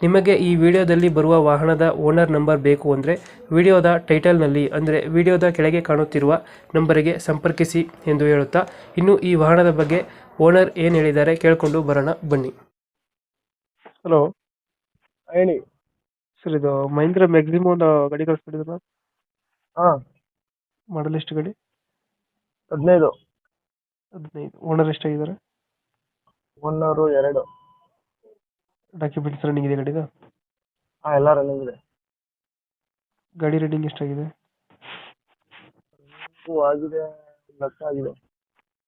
ನಿಮಗೆ ಈ ವಿಡಿಯೋದಲ್ಲಿ ಬರುವ ವಾಹನದ ಓನರ್ ನಂಬರ್ ಬೇಕು ಅಂದರೆ ವಿಡಿಯೋದ ಟೈಟಲ್ನಲ್ಲಿ ಅಂದರೆ ವಿಡಿಯೋದ ಕೆಳಗೆ ಕಾಣುತ್ತಿರುವ ನಂಬರಿಗೆ ಸಂಪರ್ಕಿಸಿ ಎಂದು ಹೇಳುತ್ತಾ ಇನ್ನು ಈ ವಾಹನದ ಬಗ್ಗೆ ಓನರ್ ಏನು ಹೇಳಿದ್ದಾರೆ ಕೇಳಿಕೊಂಡು ಬರೋಣ ಬನ್ನಿ. ಹಲೋ ಹೇಳಿ. ಸರ್ ಇದು ಮಹೇಂದ್ರ ಮ್ಯಾಕ್ಸಿಮಮ್ ಒಂದು ಗಾಡಿ ಕಳಿಸ್ಬಿಟ್ಟಿದ್ರಲ್ಲ ಹಾಂ. ಮಾಡಲ್ ಎಷ್ಟು ಗಾಡಿ? ಹದಿನೈದು. ಹದಿನೈದು. ಓನರ್ ಎಷ್ಟಾಗಿದ್ದಾರೆ? ಓನರು ಎರಡು. ಡಾಕ್ಯುಮೆಂಟ್ಸ್ ರನ್ನಿಂಗ್ ಇದೆ ಗಾಡಿದು? ಹಾಂ ಎಲ್ಲ ರನ್ನಿಂಗ್ ಇದೆ. ಗಾಡಿ ರನ್ನಿಂಗ್ ಎಷ್ಟಾಗಿದೆ? ಹೂ ಆಗಿದೆ ಒಂದು ಲಕ್ಷ ಆಗಿದೆ.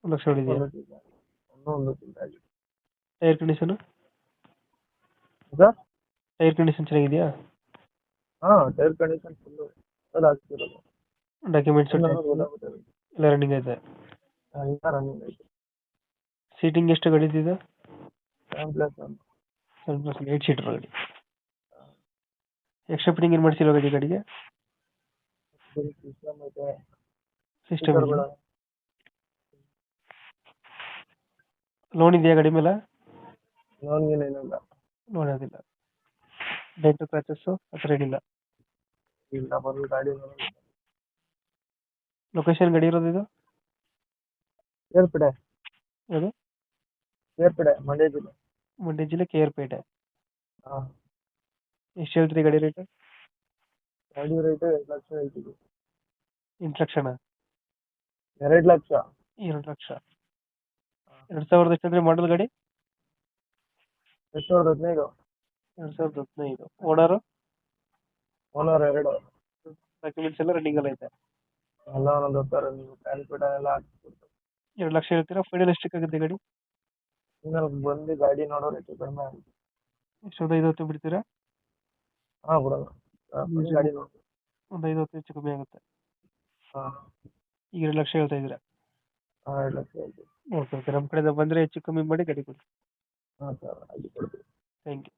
ಒಂದು ಲಕ್ಷ ಹೊಡಿದೆಯಾ. ಇನ್ನೂ ಒಂದು ತಿಂಗ್ಳು ಆಗಿದೆ. Tyre condition sir tyre condition ಚೆನ್ನಾಗಿದೆಯಾ? ಹಾಂ ಟೈರ್ ಕಂಡೀಷನ್ ಫುಲ್ಲು ಅದು ಆಗ್ತಿರೋದು ಡಾಕ್ಯುಮೆಂಟ್ಸ್ ಎಲ್ಲ ಎಲ್ಲ ರನ್ನಿಂಗ್ ಐತೆ ಎಲ್ಲ ರನ್ನಿಂಗ್ ಐತೆ ಸೀಟಿಂಗ್ ಎಷ್ಟು ಗಾಡಿ ಇದೆ? ಸೆವೆನ್ ಪ್ಲಸ್ ಒನ್ ಸೆವೆನ್ ಲೇಟ್ ಶೀಟ್ ಸೀಟರ್ ಗಾಡಿ ಎಕ್ಸ್ಟ್ರಾ ಫಿಟ್ಟಿಂಗ್ ಏನು ಮಾಡಿಸಿಲ್ಲ ಗಾಡಿ ಗಾಡಿಗೆ? ಸಿಸ್ಟಮ್ ಐತೆ ಸಿಸ್ಟಮ್ ಲೋನ್ ಇದೆಯಾ ಗಾಡಿ ಮೇಲೆ? ಲೋನ್ ಏನಿಲ್ಲ ಲೋನ್ ಅದಿಲ್ಲ ಡೆಂಟ್ ಕ್ರಾಚಸ್ ಆ ಥರ ಏನಿಲ್ಲ. ಇಲ್ಲ ಬರೋ ಗಾಡಿ ಲೊಕೇಶನ್ ಗಾಡಿ ಇರೋದು ಇದು? ಕೇರ್ಪೇಟೆ ಯಾವುದು? ಏರ್ಪಡೆ ಮಂಡ್ಯ ಜಿಲ್ಲೆ. ಮಂಡ್ಯ ಜಿಲ್ಲೆ ಕೆ ಆರ್ ಪೇಟೆ ಹಾ. ಎಷ್ಟು ಹೇಳ್ತೀರಿ ಗಾಡಿ ರೇಟ್ ಗಾಡಿ ರೇಟ್ ಎರಡು ಲಕ್ಷ ಹೇಳ್ತೀವಿ. ಎಂಟು ಲಕ್ಷನಾ? ಎರಡು ಲಕ್ಷ. ಎರಡು ಲಕ್ಷ. ಎರಡು ಸಾವಿರದ ಎಷ್ಟು ಅಂದರೆ ಮಾಡಲ್ ಗಾಡಿ? ಎರಡು ಸಾವಿರದ ಹದಿನೈದು. ಎರಡು ಸಾವಿರದ ಹದಿನೈದು. ಓನರು ಓನರ್ ಎರಡು. ಡಾಕ್ಯುಮೆಂಟ್ಸ್ ಎಲ್ಲ ರನ್ನಿಂಗ್ ಎಲ್ಲ ಐತೆ. ಎಲ್ಲ ಒಂದೊಂದು ಹೋಗ್ತಾರೆ ನೀವು ಕ್ಯಾಲ್ಕುಲೇಟರ್ ಎಲ್ಲ ಹಾಕಿ ಎರಡು ಲಕ್ಷ ಹೇಳ್ತೀರಾ? ಫೈನಲ್ ಎಷ್ಟಕ್ಕಾಗುತ್ತೆ ಗಾಡಿ? ಬಂದು ಗಾಡಿ ನೋಡೋ ರೇಟ್ ಕಡಿಮೆ ಆಗುತ್ತೆ. ಎಷ್ಟೊಂದು ಐದು ಹೊತ್ತು ಬಿಡ್ತೀರಾ? ಹಾ ಆ, ಬಂದು ಗಾಡಿ ನೋಡಿ. ಒಂದು ಐದು ಹೊತ್ತು ಹೆಚ್ಚು ಕಮ್ಮಿ ಆಗುತ್ತೆ. ಹಾ. ಈಗ ಎರಡು ಲಕ್ಷ ಹೇಳ್ತಾ ಇದ್ದೀರಾ? ಆ ಎರಡು ಲಕ್ಷ ಹೇಳ್ತೀವಿ. Okay okay. ನಮ್ಮ ಕಡೆಯಿಂದ ಬಂದರೆ ಹೆಚ್ಚು ಕಮ್ಮಿ ಮಾಡಿ ಗಾಡಿ ಕೊಡಿ. ಹಾಂ ಸರ್. ಆಗಿ ಕೊಡ್ತೀವಿ. Thank you.